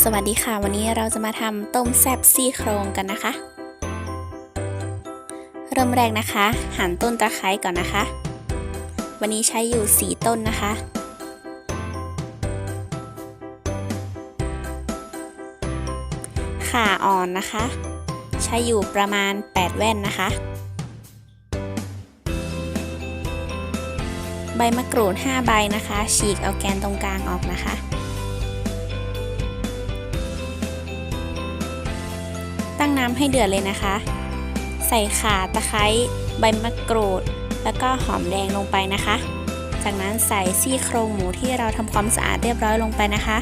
สวัสดีค่ะ วันนี้เราจะมาทำต้มแซ่บซี่โครงกันนะคะ เริ่มแรกนะคะ หั่นต้นตะไคร้ก่อนนะคะ วันนี้ใช้อยู่4ต้นนะคะ ข่าอ่อนนะคะ ใช้อยู่ประมาณ 8 แว่นนะคะ ใบมะกรูด 5 ใบนะคะ ฉีกเอาแกนตรงกลางออกนะคะ ตั้งน้ำให้เดือดเลยนะคะ ใส่ข่าตะไคร้ใบมะกรูด แล้วก็หอมแดงลงไปนะคะ จากนั้นใส่ซี่โครงหมูที่เราทำความสะอาดเรียบร้อยลงไปนะคะ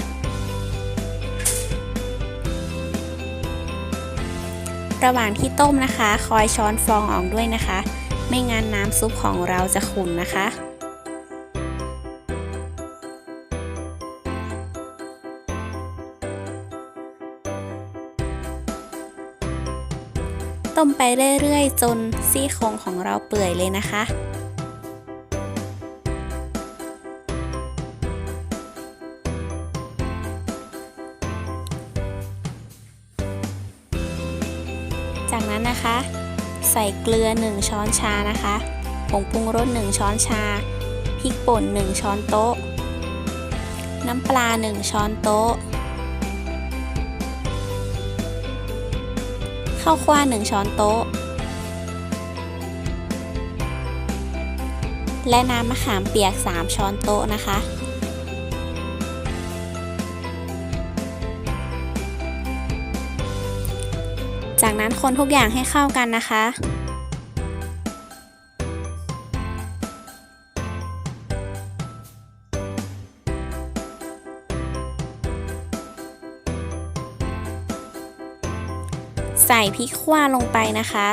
ระหว่างที่ต้มนะคะ คอยช้อนฟองออกด้วยนะคะ ไม่งั้นน้ำซุปของเราจะขุ่นนะคะ ต้มไปเรื่อยๆ จนซี่โครงของเราเปื่อยเลยนะคะจากนั้นนะคะ ใส่เกลือ 1 ช้อนชานะคะผงปรุงรส 1 ช้อนชา พริกป่น 1 ช้อนโต๊ะ น้ำปลา 1 ช้อนโต๊ะ ข้าวคั่ว1ช้อนโต๊ะ และน้ำมะขามเปียก 3 ช้อนโต๊ะนะคะ จากนั้นคนทุกอย่างให้เข้ากันนะคะ ใส่พริกขั่วลงไปนะคะ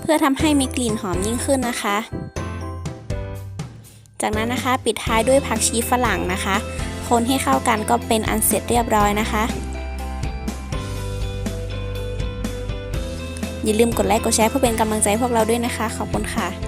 เพื่อทำให้มีกลิ่นหอมยิ่งขึ้นนะคะ จากนั้นนะคะปิดท้ายด้วยผักชีฝรั่งนะคะ คนให้เข้ากันก็เป็นอันเสร็จเรียบร้อยนะคะ อย่าลืมกดไลค์กดแชร์เพื่อเป็นกำลังใจพวกเราด้วยนะคะ ขอบคุณค่ะ